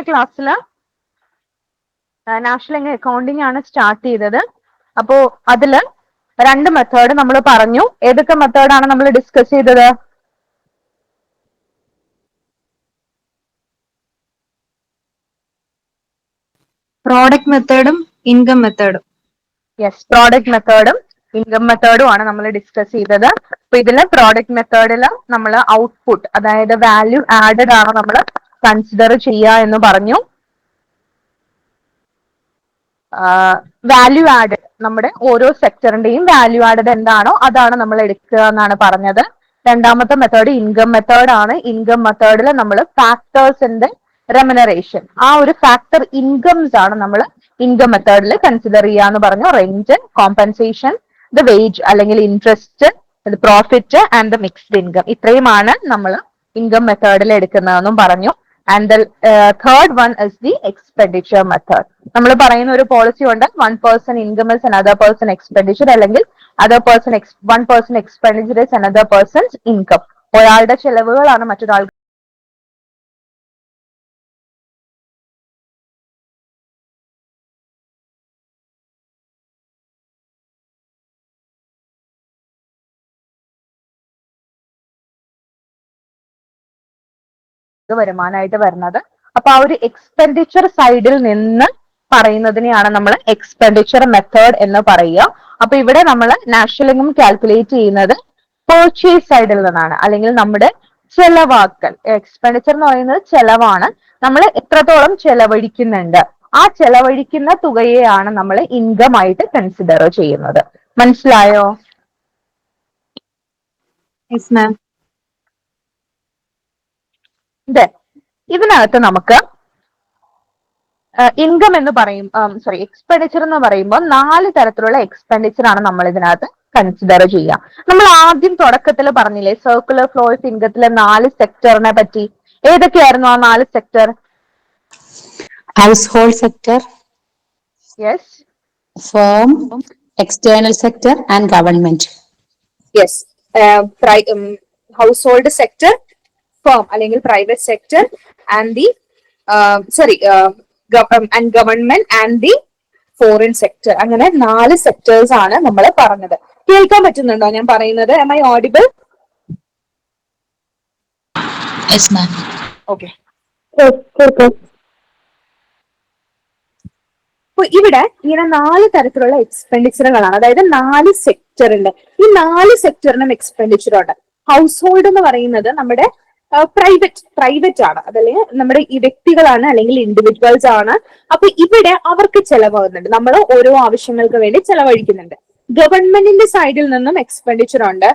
കഴിഞ്ഞ ക്ലാസ്സിൽ national accounting ആണ് സ്റ്റാർട്ട് ചെയ്തത്. അപ്പോ അതിൽ രണ്ട് മെത്തേഡ് നമ്മൾ പറഞ്ഞു. ഏതൊക്കെ മെത്തേഡാണ് നമ്മൾ ഡിസ്കസ് ചെയ്തത്? പ്രോഡക്റ്റ് മെത്തേഡും ഇൻകം മെത്തേഡും യെസ് പ്രോഡക്റ്റ് മെത്തേഡും ഇൻകം മെത്തേഡും ആണ് നമ്മൾ ഡിസ്കസ് ചെയ്തത്. അപ്പൊ ഇതിൽ പ്രോഡക്റ്റ് മെത്തേഡിൽ നമ്മൾ ഔട്ട്പുട്ട് അതായത് വാല്യൂ ആഡഡ് ആണ് നമ്മൾ കൺസിഡർ ചെയ്യുക എന്ന് പറഞ്ഞു. വാല്യൂ ആഡ് നമ്മുടെ ഓരോ സെക്ടറിന്റെയും വാല്യൂ ആഡഡ് എന്താണോ അതാണ് നമ്മൾ എടുക്കുക എന്നാണ് പറഞ്ഞത്. രണ്ടാമത്തെ മെത്തേഡ് ഇൻകം മെത്തേഡ് ആണ്. ഇൻകം മെത്തേഡിൽ നമ്മൾ ഫാക്ടേഴ്സിന്റെ റെമനറേഷൻ ആ ഒരു ഫാക്ടർ ഇൻകംസ് ആണ് നമ്മൾ ഇൻകം മെത്തേഡിൽ കൺസിഡർ ചെയ്യുക എന്ന് പറഞ്ഞു. റെന്റ് കോമ്പൻസേഷൻ ദ വേജ് അല്ലെങ്കിൽ interest profit and the mixed income ഇത്രയുമാണ് നമ്മൾ ഇൻകം മെത്തേഡിൽ എടുക്കുന്നതെന്നും പറഞ്ഞു. And the third one is the expenditure method നമ്മൾ പറയുന്ന ഒരു പോളിസി ഉണ്ട്. One person income is another person expenditure അല്ലെങ്കിൽ other person one person expenditure is another person's income ഒരാളുടെ ചെലവുകളാണ് മറ്റൊരാൾ വരുമാനമായിട്ട് വരുന്നത്. അപ്പൊ ആ ഒരു എക്സ്പെൻഡിച്ചർ സൈഡിൽ നിന്ന് പറയുന്നതിനെയാണ് നമ്മൾ എക്സ്പെൻഡിച്ചർ മെത്തേഡ് എന്ന് പറയുക. അപ്പൊ ഇവിടെ നമ്മൾ നാഷണൽ ഇൻകം കാൽക്കുലേറ്റ് ചെയ്യുന്നത് പേർച്ചേസ് സൈഡിൽ നിന്നാണ്. അല്ലെങ്കിൽ നമ്മുടെ ചെലവാക്കൽ. എക്സ്പെൻഡിച്ചർ എന്ന് പറയുന്നത് ചെലവാണ്. നമ്മൾ എത്രത്തോളം ചെലവഴിക്കുന്നുണ്ട്. ആ ചെലവഴിക്കുന്ന തുകയെയാണ് നമ്മൾ ഇൻകം ആയിട്ട് കൺസിഡർ ചെയ്യുന്നത്. മനസ്സിലായോ? മാം ഇതിനകത്ത് നമുക്ക് ഇൻകം എന്ന് പറയും സോറി എക്സ്പെൻഡിച്ചർ എന്ന് പറയുമ്പോൾ നാല് തരത്തിലുള്ള എക്സ്പെൻഡിച്ചർ ആണ് നമ്മൾ ഇതിനകത്ത് കൺസിഡർ ചെയ്യുക. നമ്മൾ ആദ്യം തുടക്കത്തിൽ പറഞ്ഞില്ലേ സർക്കുലർ ഫ്ലോ ഓഫ് ഇൻകത്തിലെ നാല് സെക്ടറിനെ പറ്റി. ഏതൊക്കെയായിരുന്നു ആ നാല് sector house hold sector yes firm external sector and government yes house hold sector firm അല്ലെങ്കിൽ private sector and the sorry and government and the foreign sector അങ്ങനെ നാല് സെക്ടേഴ്സ് ആണ് നമ്മൾ പറഞ്ഞത്. കേൾക്കാൻ പറ്റുന്നുണ്ടോ? ഞാൻ പറയുന്നത്. M I audible Yes, ma'am. Okay അപ്പൊ ഇവിടെ ഇങ്ങനെ നാല് തരത്തിലുള്ള എക്സ്പെൻഡിച്ചറുകളാണ് അതായത് നാല് സെക്ടർ ഉണ്ട്. ഈ നാല് സെക്ടറിനും എക്സ്പെൻഡിച്ചർ ഉണ്ട്. ഹൗസ് ഹോൾഡ് എന്ന് പറയുന്നത് നമ്മുടെ പ്രൈവറ്റ് പ്രൈവറ്റ് ആണ്. അതല്ലെങ്കിൽ നമ്മുടെ ഈ വ്യക്തികളാണ് അല്ലെങ്കിൽ ഇൻഡിവിജ്വൽസ് ആണ്. അപ്പൊ ഇവിടെ അവർക്ക് ചെലവാകുന്നുണ്ട്. നമ്മൾ ഓരോ ആവശ്യങ്ങൾക്ക് വേണ്ടി ചെലവഴിക്കുന്നുണ്ട്. ഗവൺമെന്റിന്റെ സൈഡിൽ നിന്നും എക്സ്പെൻഡിച്ചർ ഉണ്ട്.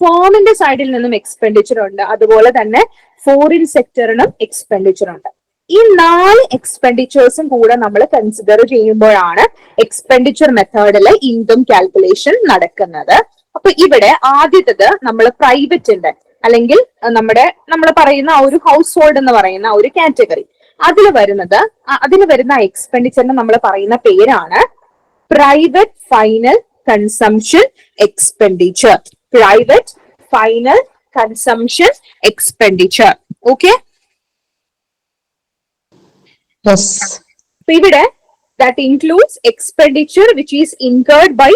ഫോമിന്റെ സൈഡിൽ നിന്നും എക്സ്പെൻഡിച്ചർ ഉണ്ട്. അതുപോലെ തന്നെ ഫോറിൻ സെക്ടറിനും എക്സ്പെൻഡിച്ചർ ഉണ്ട്. ഈ നാല് എക്സ്പെൻഡിച്ചേഴ്സും കൂടെ നമ്മൾ കൺസിഡർ ചെയ്യുമ്പോഴാണ് എക്സ്പെൻഡിച്ചർ മെത്തേഡിൽ ഇൻകം കാൽക്കുലേഷൻ നടക്കുന്നത്. അപ്പൊ ഇവിടെ ആദ്യത്തത് നമ്മൾ പ്രൈവറ്റിന്റെ അല്ലെങ്കിൽ നമ്മുടെ നമ്മൾ പറയുന്ന ഒരു ഹൗസ് ഹോൾഡ് എന്ന് പറയുന്ന ഒരു കാറ്റഗറി അതിൽ വരുന്നത് അതിൽ വരുന്ന എക്സ്പെൻഡിച്ചറിന് നമ്മൾ പറയുന്ന പേരാണ് private final consumption expenditure private final consumption expenditure okay ഇവിടെ that includes expenditure which is incurred by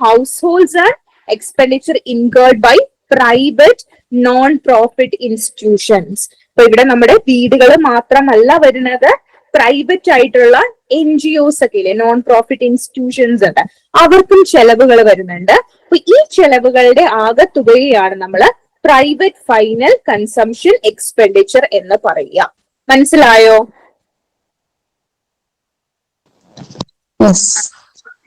households and expenditure incurred by private non profit institutions അപ്പൊ ഇവിടെ നമ്മുടെ വീടുകൾ മാത്രമല്ല വരുന്നത് പ്രൈവറ്റ് ആയിട്ടുള്ള എൻ ജി ഒസ് ഒക്കെ ഇല്ലേ? നോൺ പ്രോഫിറ്റ് ഇൻസ്റ്റിറ്റ്യൂഷൻസ് ഉണ്ട്. അവർക്കും ചെലവുകൾ വരുന്നുണ്ട്. അപ്പൊ ഈ ചെലവുകളുടെ ആകെ തുകയാണ് നമ്മൾ പ്രൈവറ്റ് ഫൈനൽ കൺസംഷൻ എക്സ്പെൻഡിച്ചർ എന്ന് പറയുക. മനസ്സിലായോ.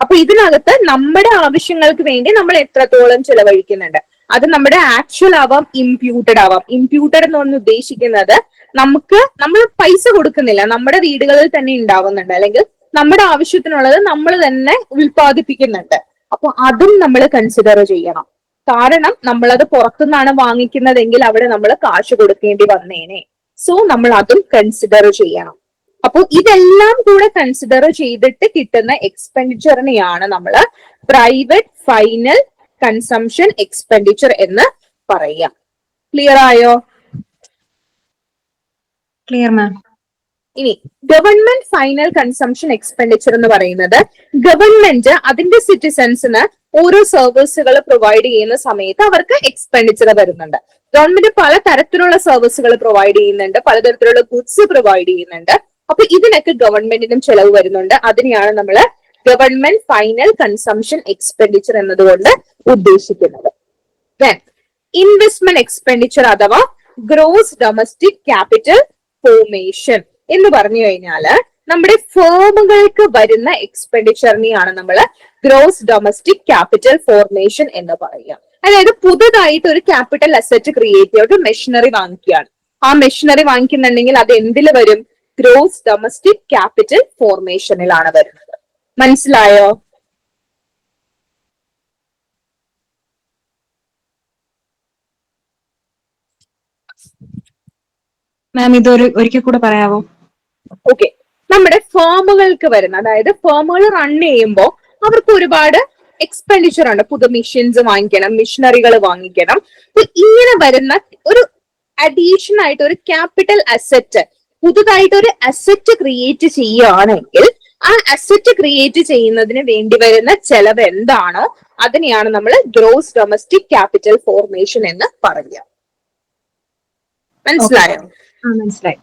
അപ്പൊ ഇതിനകത്ത് നമ്മുടെ ആവശ്യങ്ങൾക്ക് വേണ്ടി നമ്മൾ എത്രത്തോളം ചെലവഴിക്കുന്നുണ്ട്? അത് നമ്മുടെ ആക്ച്വൽ ആവാം ഇംപ്യൂട്ടഡ് ആവാം. ഇംപ്യൂട്ടഡ് എന്ന് പറഞ്ഞ് ഉദ്ദേശിക്കുന്നത് നമുക്ക് നമ്മൾ പൈസ കൊടുക്കുന്നില്ല. നമ്മുടെ വീടുകളിൽ തന്നെ ഉണ്ടാവുന്നുണ്ട്. അല്ലെങ്കിൽ നമ്മുടെ ആവശ്യത്തിനുള്ളത് നമ്മൾ തന്നെ ഉൽപ്പാദിപ്പിക്കുന്നുണ്ട്. അപ്പൊ അതും നമ്മൾ കൺസിഡർ ചെയ്യണം. കാരണം നമ്മളത് പുറത്തുനിന്നാണ് വാങ്ങിക്കുന്നതെങ്കിൽ അവിടെ നമ്മൾ കാശ് കൊടുക്കേണ്ടി വന്നേനെ. സോ നമ്മൾ അതും കൺസിഡർ ചെയ്യണം. അപ്പോൾ ഇതെല്ലാം കൂടെ കൺസിഡർ ചെയ്തിട്ട് കിട്ടുന്ന എക്സ്പെൻഡിച്ചറിനെയാണ് നമ്മൾ പ്രൈവറ്റ് ഫൈനൽ കൺസംഷൻ എക്സ്പെൻഡിച്ചർ എന്ന് പറയാം. ക്ലിയർ ആയോ? ക്ലിയർ മാം ഇനി ഗവൺമെന്റ് ഫൈനൽ കൺസംഷൻ എക്സ്പെൻഡിച്ചർ എന്ന് പറയുന്നത് ഗവൺമെന്റ് അതിന്റെ സിറ്റിസൺസിന് ഓരോ സർവീസുകൾ പ്രൊവൈഡ് ചെയ്യുന്ന സമയത്ത് അവർക്ക് എക്സ്പെൻഡിച്ചർ വരുന്നുണ്ട് ഗവൺമെന്റ് പല തരത്തിലുള്ള സർവീസുകൾ പ്രൊവൈഡ് ചെയ്യുന്നുണ്ട് പലതരത്തിലുള്ള ഗുഡ്സ് പ്രൊവൈഡ് ചെയ്യുന്നുണ്ട്. അപ്പൊ ഇതിനൊക്കെ ഗവൺമെന്റിനും ചെലവ് വരുന്നുണ്ട്. അതിനെയാണ് നമ്മൾ ഗവൺമെന്റ് ഫൈനൽ കൺസംഷൻ എക്സ്പെൻഡിച്ചർ എന്നതുകൊണ്ട് ഉദ്ദേശിക്കുന്നത്. ഇൻവെസ്റ്റ്മെന്റ് എക്സ്പെൻഡിച്ചർ അഥവാ ഗ്രോസ് ഡൊമസ്റ്റിക് ക്യാപിറ്റൽ ഫോർമേഷൻ എന്ന് പറഞ്ഞു കഴിഞ്ഞാൽ നമ്മുടെ ഫേമുകൾക്ക് വരുന്ന എക്സ്പെൻഡിച്ചറിനെയാണ് നമ്മൾ ഗ്രോസ് ഡൊമസ്റ്റിക് ക്യാപിറ്റൽ ഫോർമേഷൻ എന്ന് പറയുക. അതായത് പുതുതായിട്ട് ഒരു ക്യാപിറ്റൽ അസറ്റ് ക്രിയേറ്റ് ചെയ്യുക മെഷീനറി വാങ്ങിക്കുകയാണ്. ആ മെഷീനറി വാങ്ങിക്കുന്നുണ്ടെങ്കിൽ അത് എന്തിൽ വരും? ഗ്രോസ് ഡൊമസ്റ്റിക് ക്യാപിറ്റൽ ഫോർമേഷനിലാണ് വരുന്നത്. മനസ്സിലായോ? മാം ഇതൊരു ഒരിക്കൽ കൂടെ പറയാവോ? ഓക്കെ നമ്മുടെ ഫേമുകൾക്ക് വരുന്ന അതായത് ഫേമുകൾ റൺ ചെയ്യുമ്പോൾ അവർക്ക് ഒരുപാട് എക്സ്പെൻഡിച്ചർ ഉണ്ട്. പുതു മെഷീൻസ് വാങ്ങിക്കണം മെഷീനറികൾ വാങ്ങിക്കണം. അപ്പൊ ഇങ്ങനെ വരുന്ന ഒരു അഡീഷൻ ആയിട്ട് ഒരു ക്യാപിറ്റൽ അസറ്റ് പുതുതായിട്ട് ഒരു അസറ്റ് ക്രിയേറ്റ് ചെയ്യുകയാണെങ്കിൽ ആ അസറ്റ് ക്രിയേറ്റ് ചെയ്യുന്നതിന് വേണ്ടി വരുന്ന ചെലവ് എന്താണോ? അതിനെയാണ് നമ്മൾ ഗ്രോസ് ഡൊമസ്റ്റിക് ക്യാപിറ്റൽ ഫോർമേഷൻ എന്ന് പറയുക. മനസ്സിലായോ? മനസ്സിലായി.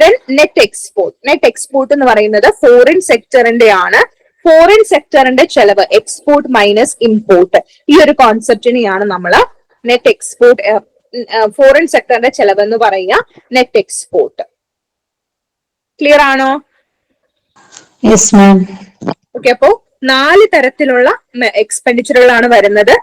Then net export net export എന്ന് പറയുന്നത് ഫോറിൻ സെക്ടറിന്റെ ആണ്. ഫോറിൻ സെക്ടറിന്റെ ചെലവ് എക്സ്പോർട്ട് മൈനസ് ഇമ്പോർട്ട് ഈ ഒരു കോൺസെപ്റ്റിനെയാണ് നമ്മൾ നെറ്റ് എക്സ്പോർട്ട് ഫോറിൻ സെക്ടറിന്റെ ചെലവ് എന്ന് പറയുക നെറ്റ് എക്സ്പോർട്ട് ക്ലിയർ ആണോ. ഓക്കെ അപ്പോ നാല് തരത്തിലുള്ള എക്സ്പെൻഡിച്ചറുകളാണ് വരുന്നത്.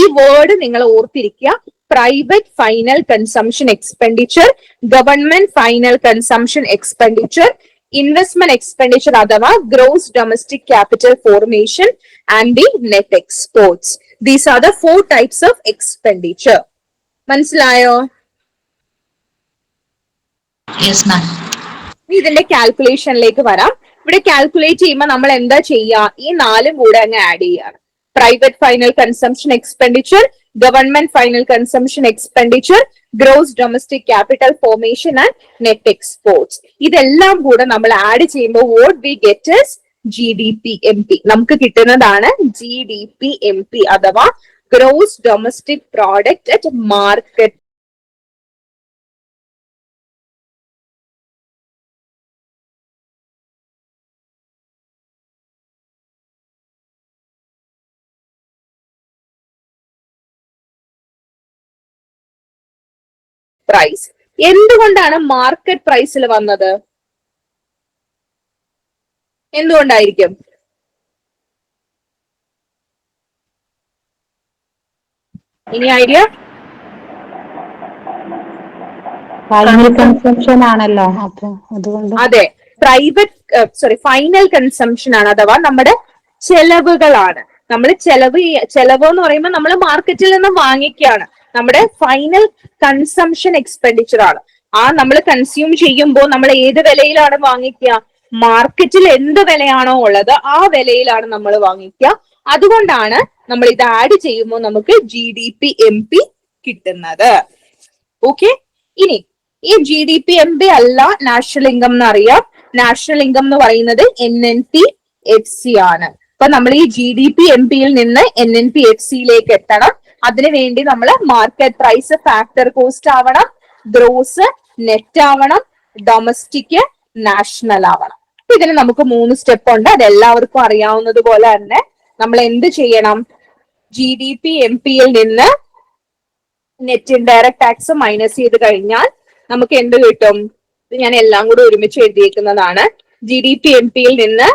ഈ വേർഡ് നിങ്ങൾ ഓർത്തിരിക്കുക. Private final consumption expenditure government final consumption expenditure investment expenditure അഥവാ gross domestic capital formation and the net exports these are the four types of expenditure മനസ്സിലായോ? ഇതിന്റെ കാൽക്കുലേഷനിലേക്ക് വരാം. ഇവിടെ കാൽക്കുലേറ്റ് ചെയ്യുമ്പോൾ നമ്മൾ എന്താ ചെയ്യുക? ഈ നാലും കൂടെ അങ്ങ് ആഡ് ചെയ്യാണ്. Private final consumption expenditure government final consumption expenditure gross domestic capital formation and net exports ഇതെല്ലാം കൂടെ നമ്മൾ ആഡ് ചെയ്യുമ്പോൾ what we get G D P M P നമുക്ക് കിട്ടുന്നതാണ് G D P M P അഥവാ gross domestic product at market price എന്തുകൊണ്ടാണ് market പ്രൈസിൽ വന്നത്? എന്തുകൊണ്ടായിരിക്കും? ഇനി ഐഡിയ കൺസംഷൻ ആണല്ലോ. അതുകൊണ്ട് അതെ. പ്രൈവറ്റ് സോറി ഫൈനൽ കൺസംഷൻ ആണ് അഥവാ നമ്മുടെ ചെലവുകളാണ്. നമ്മൾ ചെലവ് ചെലവ് എന്ന് പറയുമ്പോൾ നമ്മൾ മാർക്കറ്റിൽ നിന്ന് വാങ്ങിക്കുകയാണ് നമ്മുടെ ഫൈനൽ കൺസംഷൻ എക്സ്പെൻഡിച്ചർ ആണ്. ആ നമ്മൾ കൺസ്യൂം ചെയ്യുമ്പോൾ നമ്മൾ ഏത് വിലയിലാണ് വാങ്ങിക്കുക? മാർക്കറ്റിൽ എന്ത് വിലയാണോ ഉള്ളത് ആ വിലയിലാണ് നമ്മൾ വാങ്ങിക്കുക. അതുകൊണ്ടാണ് നമ്മൾ ഇത് ആഡ് ചെയ്യുമ്പോൾ നമുക്ക് G D P M P കിട്ടുന്നത്. ഓക്കെ ഇനി ഈ G D P M P അല്ല നാഷണൽ ഇൻകം എന്ന് അറിയാം. നാഷണൽ ഇൻകം എന്ന് പറയുന്നത് N N P F C ആണ്. അപ്പൊ നമ്മൾ ഈ ജി ഡി പി എം പിയിൽ നിന്ന് എൻ എൻ പി എഫ് സിയിലേക്ക് എത്തണം. അതിനുവേണ്ടി നമ്മൾ മാർക്കറ്റ് പ്രൈസ് ഫാക്ടർ കോസ്റ്റ് ആവണം ഗ്രോസ് നെറ്റ് ആവണം ഡൊമസ്റ്റിക് നാഷണൽ ആവണം. ഇതിന് നമുക്ക് മൂന്ന് സ്റ്റെപ്പ് ഉണ്ട്. അത് എല്ലാവർക്കും അറിയാവുന്നത് പോലെ തന്നെ നമ്മൾ എന്ത് ചെയ്യണം? ജി ഡി പി എം പിയിൽ നിന്ന് നെറ്റ് ഇൻഡയറക്ട് ടാക്സ് മൈനസ് ചെയ്ത് കഴിഞ്ഞാൽ നമുക്ക് എന്ത് കിട്ടും? ഇത് ഞാൻ എല്ലാം കൂടി ഒരുമിച്ച് എഴുതിയേക്കുന്നതാണ്. ജി ഡി പി എം പിയിൽ നിന്ന്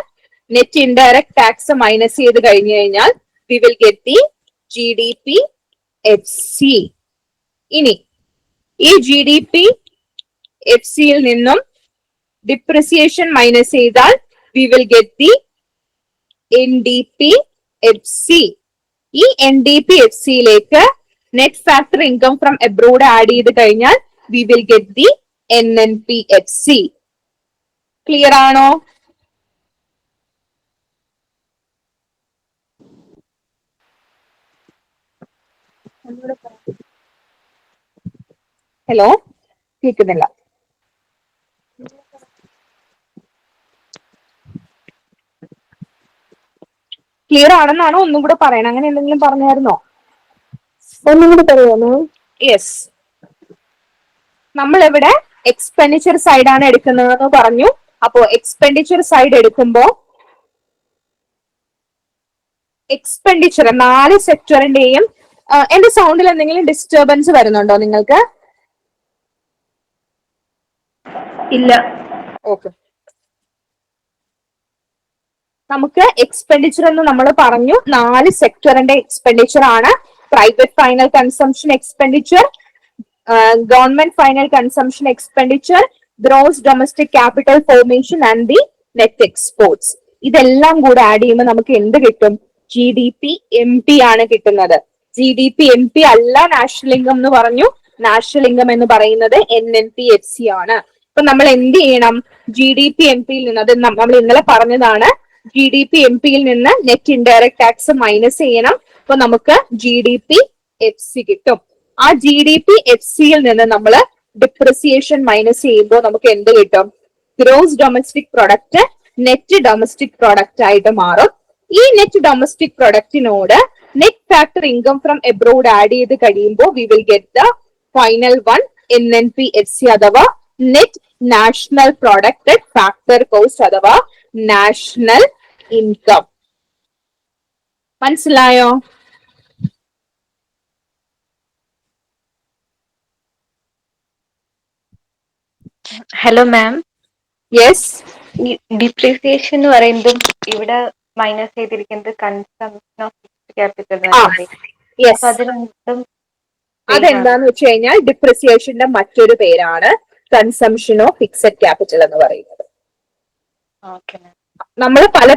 നെറ്റ് ഇൻഡയറക്ട് ടാക്സ് മൈനസ് ചെയ്ത് കഴിഞ്ഞു കഴിഞ്ഞാൽ we will get the G D P F C ഇനി ഈ ജി ഡി പി എഫ് സിയിൽ നിന്നും ഡിപ്രിസിയേഷൻ മൈനസ് ചെയ്താൽ we will get the N D P F C ഈ എൻ ഡി പി എഫ് സിയിലേക്ക് net factor income from abroad add ചെയ്ത് കഴിഞ്ഞാൽ we will get the N N P F C clear ആണോ? Hello കേൾക്കുന്നില്ല clear ആണെന്നാണോ ഒന്നും കൂടെ പറയണം? അങ്ങനെ എന്തെങ്കിലും പറഞ്ഞായിരുന്നോ? ഒന്നും കൂടെ പറയാമോ യെസ് നമ്മളിവിടെ? എക്സ്പെൻഡിച്ചർ ആണ് എടുക്കുന്നതെന്ന് പറഞ്ഞു. അപ്പോ എക്സ്പെൻഡിച്ചർ സൈഡ് എടുക്കുമ്പോൾ എക്സ്പെൻഡിച്ചർ നാല് സെക്ടറിന്റെയും എന്റെ സൗണ്ടിൽ എന്തെങ്കിലും ഡിസ്റ്റർബൻസ് വരുന്നുണ്ടോ നിങ്ങൾക്ക്? ഇല്ല. ഓക്കെ നമുക്ക് എക്സ്പെൻഡിച്ചർ എന്ന് നമ്മൾ പറഞ്ഞു. നാല് സെക്ടറിന്റെ എക്സ്പെൻഡിച്ചർ ആണ്. Private final consumption expenditure government final consumption expenditure gross domestic capital formation and the net exports ഇതെല്ലാം കൂടെ ആഡ് ചെയ്യുമ്പോൾ നമുക്ക് എന്ത് കിട്ടും? G D P M P ആണ് കിട്ടുന്നത്. G D P M P അല്ല നാഷണൽ ഇൻകം എന്ന് പറഞ്ഞു. നാഷണൽ ഇൻകം എന്ന് പറയുന്നത് N N P F C ആണ്. അപ്പൊ നമ്മൾ എന്ത് ചെയ്യണം? ജി ഡി പി എം പിയിൽ നിന്ന് അത് നമ്മൾ ഇന്നലെ പറഞ്ഞതാണ്. ജി ഡി പി എം പിയിൽ നിന്ന് നെറ്റ് ഇൻഡയറക്ട് ടാക്സ് മൈനസ് ചെയ്യണം. അപ്പൊ നമുക്ക് G D P F C കിട്ടും. ആ ജി ഡി പി എഫ് സിയിൽ നിന്ന് നമ്മൾ ഡിപ്രിസിയേഷൻ മൈനസ് ചെയ്യുമ്പോൾ നമുക്ക് എന്ത് കിട്ടും? Gross domestic product net domestic product ആയിട്ട് മാറും. ഈ net domestic പ്രൊഡക്റ്റിനോട് net factor income from abroad add ചെയ്ത് കഴിയുമ്പോൾ we will get the final one N N P F C അഥവാ net national product factor cost അഥവാ നാഷണൽ ഇൻകം മനസ്സിലായോ? Hello ma'am yes depreciation എന്ന് പറയുമ്പോൾ ഇവിടെ മൈനസ് ചെയ്തിരിക്കുന്നത് consumption of capital ആ അപ്പൊ യെസ് അത് രണ്ടും അതെന്താന്ന് വെച്ച് കഴിഞ്ഞാൽ ഡിപ്രിസിയേഷന്റെ മറ്റൊരു പേരാണ് കൺസംഷൻ ഓഫ് ഫിക്സഡ് ക്യാപിറ്റൽ എന്ന് പറയുന്നത്. നമ്മൾ പല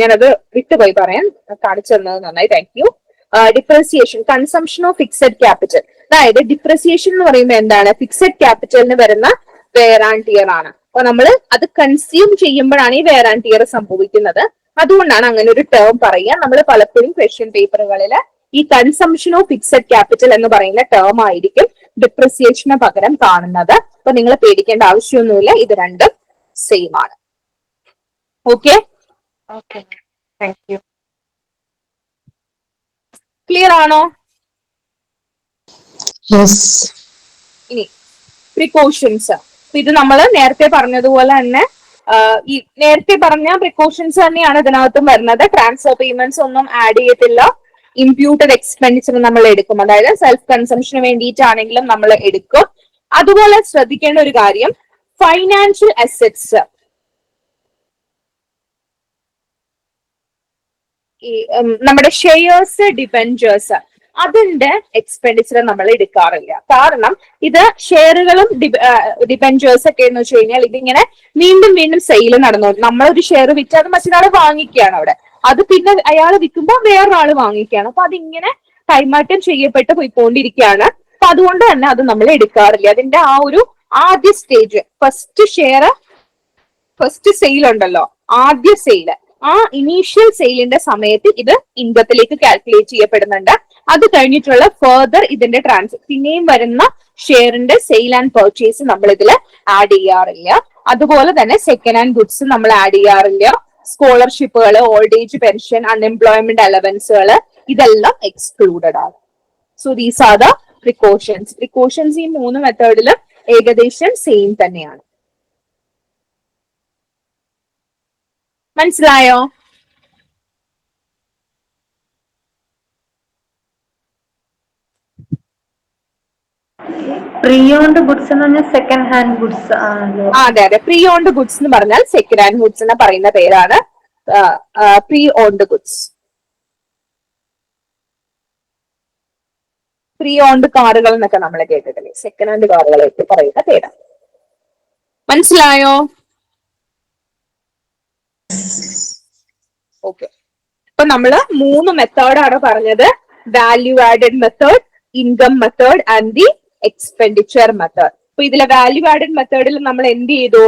ഞാനത് വിട്ടുപോയി പറയാൻ കാണിച്ചു തന്നത് നന്നായി. Thank you depreciation consumption of fixed capital അതായത് ഡിപ്രസിയേഷൻ എന്ന് പറയുമ്പോൾ എന്താണ്? ഫിക്സഡ് ക്യാപിറ്റലിന് വരുന്ന വേർ ആൻഡ് ടിയർ ആണ്. അപ്പൊ നമ്മൾ അത് കൺസ്യൂം ചെയ്യുമ്പോഴാണ് ഈ വേർ ആൻഡ് ടിയർ സംഭവിക്കുന്നത്. അതുകൊണ്ടാണ് അങ്ങനെ ഒരു ടേം പറയുക. നമ്മൾ പലപ്പോഴും ക്വസ്റ്റ്യൻ പേപ്പറുകളിൽ ഈ കൺസംഷൻ ഓഫ് ഫിക്സഡ് ക്യാപിറ്റൽ എന്ന് പറയുന്ന ടേം ആയിരിക്കും ഡിപ്രിസിയേഷന് പകരം കാണുന്നത്. അപ്പൊ നിങ്ങൾ പേടിക്കേണ്ട ആവശ്യമൊന്നുമില്ല. ഇത് രണ്ടും സെയിം ആണ്. Okay okay thank you clear ആണോ? ഇനി പ്രിക്കോഷൻസ് ഇത് നമ്മൾ നേരത്തെ പറഞ്ഞതുപോലെ തന്നെ ഈ നേരത്തെ പറഞ്ഞ പ്രിക്കോഷൻസ് തന്നെയാണ് ഇതിനകത്തും വരുന്നത്. ട്രാൻസ്ഫർ പേയ്മെന്റ്സ് ഒന്നും ആഡ് ചെയ്യത്തില്ല. ഇംപ്യൂട്ടഡ് എക്സ്പെൻഡിച്ചർ നമ്മൾ എടുക്കും. അതായത് സെൽഫ് കൺസംഷന് വേണ്ടിയിട്ടാണെങ്കിലും നമ്മൾ എടുക്കും. അതുപോലെ ശ്രദ്ധിക്കേണ്ട ഒരു കാര്യം ഫൈനാൻഷ്യൽ അസറ്റ്സ് നമ്മുടെ ഷെയർസ് ഡിബെഞ്ചേഴ്സ് അതിന്റെ എക്സ്പെൻഡിച്ചർ നമ്മൾ എടുക്കാറില്ല. കാരണം ഇത് ഷെയറുകളും ഡിപെൻഡേഴ്സ് ഒക്കെ എന്ന് വെച്ച് കഴിഞ്ഞാൽ ഇതിങ്ങനെ വീണ്ടും വീണ്ടും സെയിൽ നടന്നു. നമ്മളൊരു ഷെയർ വിറ്റ് അത് മറ്റൊരാൾ വാങ്ങിക്കുകയാണ് അവിടെ. അത് പിന്നെ അയാൾ വിൽക്കുമ്പോൾ വേറൊരാൾ വാങ്ങിക്കുകയാണ്. അപ്പൊ അതിങ്ങനെ കൈമാറ്റം ചെയ്യപ്പെട്ട് പോയിക്കൊണ്ടിരിക്കുകയാണ്. അപ്പൊ അതുകൊണ്ട് തന്നെ അത് നമ്മൾ എടുക്കാറില്ല. അതിന്റെ ആ ഒരു ആദ്യ stage first share first sale ഉണ്ടല്ലോ. ആദ്യ സെയിൽ ആ ഇനീഷ്യൽ സെയിലിന്റെ സമയത്ത് ഇത് ഇൻകത്തിലേക്ക് കാൽക്കുലേറ്റ് ചെയ്യപ്പെടുന്നുണ്ട്. അത് കഴിഞ്ഞിട്ടുള്ള ഫെർദർ ഇതിന്റെ ട്രാൻസ് പിന്നെയും വരുന്ന ഷെയറിന്റെ സെയിൽ ആൻഡ് പെർച്ചേസ് നമ്മൾ ഇതിൽ ആഡ് ചെയ്യാറില്ല. അതുപോലെ തന്നെ സെക്കൻഡ് ഹാൻഡ് ഗുഡ്സ് നമ്മൾ ആഡ് ചെയ്യാറില്ല. സ്കോളർഷിപ്പുകൾ ഓൾഡ് ഏജ് പെൻഷൻ അൺഎംപ്ലോയ്മെന്റ് അലവൻസുകൾ ഇതെല്ലാം എക്സ്ക്ലൂഡഡ് ആണ്. So these are the precautions precautions ഈ മൂന്ന് മെത്തേഡിൽ ഏകദേശം സെയിം തന്നെയാണ്. മനസ്സിലായോ? പ്രീ ഓൺഡ് ഗുഡ്സ് എന്ന് പറഞ്ഞാൽ സെക്കൻഡ് ഹാൻഡ് ഗുഡ്സ് അതെ അതെ. പ്രീ ഓൺഡ് ഗുഡ്സ് എന്ന് പറഞ്ഞാൽ സെക്കൻഡ് ഹാൻഡ് ഗുഡ്സ് എന്ന് പറയുന്ന പേരാണ് pre owned goods pre owned കാറുകൾ എന്നൊക്കെ നമ്മൾ കേട്ടിട്ടില്ലേ? സെക്കൻഡ് ഹാൻഡ് കാറുകളായിട്ട് പറയുന്ന പേരാണ്. മനസ്സിലായോ? ഓക്കെ അപ്പൊ നമ്മൾ മൂന്ന് മെത്തേഡാണ് പറഞ്ഞത്. Value added method income method and the expenditure method അപ്പൊ ഇതിലെ വാല്യൂ ആഡഡ് മെത്തേഡിൽ നമ്മൾ എന്ത് ചെയ്തു?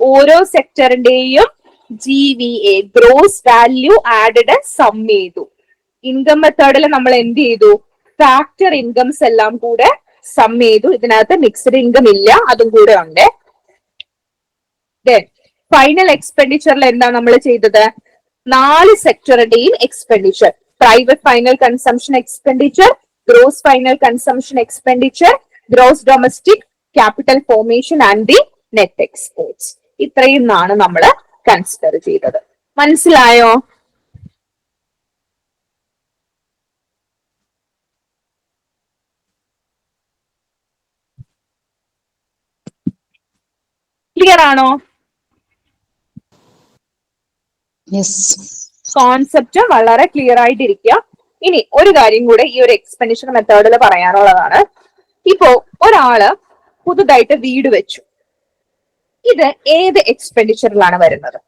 ഓരോ സെക്ടറിന്റെയും G V A gross value added sum ചെയ്തു. ഇൻകം മെത്തേഡിൽ നമ്മൾ എന്ത് ചെയ്തു? ഫാക്ടർ ഇൻകംസ് എല്ലാം കൂടെ സം ചെയ്തു. ഇതിനകത്ത് മിക്സ്ഡ് ഇൻകം ഇല്ല അതും കൂടെ ഉണ്ട്. ഫൈനൽ എക്സ്പെൻഡിച്ചറിൽ എന്താ നമ്മൾ ചെയ്തത്? നാല് സെക്ടറിന്റെയും expenditure private final consumption expenditure gross final consumption expenditure gross domestic capital formation and the net exports ഇത്രയും നാണ് നമ്മൾ കൺസിഡർ ചെയ്തത്. മനസ്സിലായോ? ക്ലിയർ ആണോ? കോൺസെപ്റ്റ് വളരെ ക്ലിയർ ആയിട്ടിരിക്കുക ഇനി ഒരു കാര്യം കൂടെ ഈ ഒരു എക്സ്പെൻഡിച്ചർ മെത്തേഡിൽ പറയാനുള്ളതാണ്. ഇപ്പോ ഒരാൾ പുതുതായിട്ട് വീട് വെച്ചു. ഇത് ഏത് എക്സ്പെൻഡിച്ചറിലാണ് വരുന്നത്?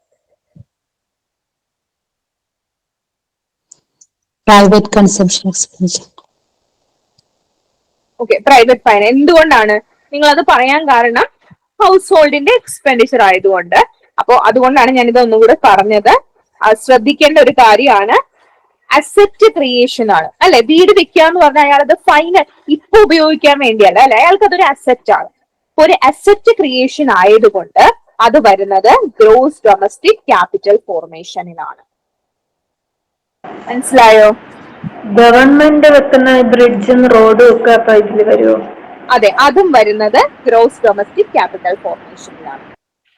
Private consumption expenditure okay private fine എന്തുകൊണ്ടാണ്? നിങ്ങൾ അത് പറയാൻ കാരണം ഹൗസ് ഹോൾഡിന്റെ എക്സ്പെൻഡിച്ചർ ആയതുകൊണ്ട്. അപ്പോ അതുകൊണ്ടാണ് ഞാൻ ഇത് ഒന്നുകൂടെ പറഞ്ഞത്. ശ്രദ്ധിക്കേണ്ട ഒരു കാര്യമാണ്. അസറ്റ് ക്രിയേഷൻ ആണ്. അല്ലെ? വീട് വെക്കുക എന്ന് പറഞ്ഞാൽ അയാൾ അത് ഫൈനൽ ഇപ്പൊ ഉപയോഗിക്കാൻ വേണ്ടിയല്ല അല്ലെ? അയാൾക്ക് അതൊരു അസെറ്റ് ആണ്. ഒരു അസെറ്റ് ക്രിയേഷൻ ആയതുകൊണ്ട് അത് വരുന്നത് ഗ്രോസ് ഡൊമസ്റ്റിക് ക്യാപിറ്റൽ ഫോർമേഷനിലാണ് മനസ്സിലായോ? ഗവൺമെന്റ് വെക്കുന്ന ബ്രിഡ്ജും റോഡും ഒക്കെ അപ്പൊ ഇതിൽ വരുമോ അതെ അതും വരുന്നത് ഗ്രോസ് ഡൊമസ്റ്റിക് ക്യാപിറ്റൽ ഫോർമേഷനിലാണ്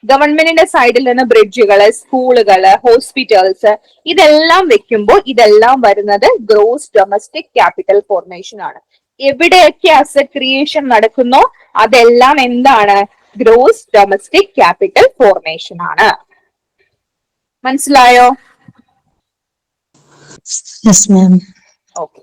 ഗവൺമെന്റിന്റെ സൈഡിൽ നിന്ന് ബ്രിഡ്ജുകൾ സ്കൂളുകൾ ഹോസ്പിറ്റൽസ് ഇതെല്ലാം വെക്കുമ്പോൾ ഇതെല്ലാം വരുന്നത് ഗ്രോസ് ഡൊമസ്റ്റിക് ക്യാപിറ്റൽ ഫോർമേഷൻ ആണ്. എവിടെയൊക്കെ അസറ്റ് ക്രിയേഷൻ നടക്കുന്നോ അതെല്ലാം എന്താണ്? ഗ്രോസ് ഡൊമസ്റ്റിക് ക്യാപിറ്റൽ ഫോർമേഷൻ ആണ്. മനസ്സിലായോ? ഓക്കെ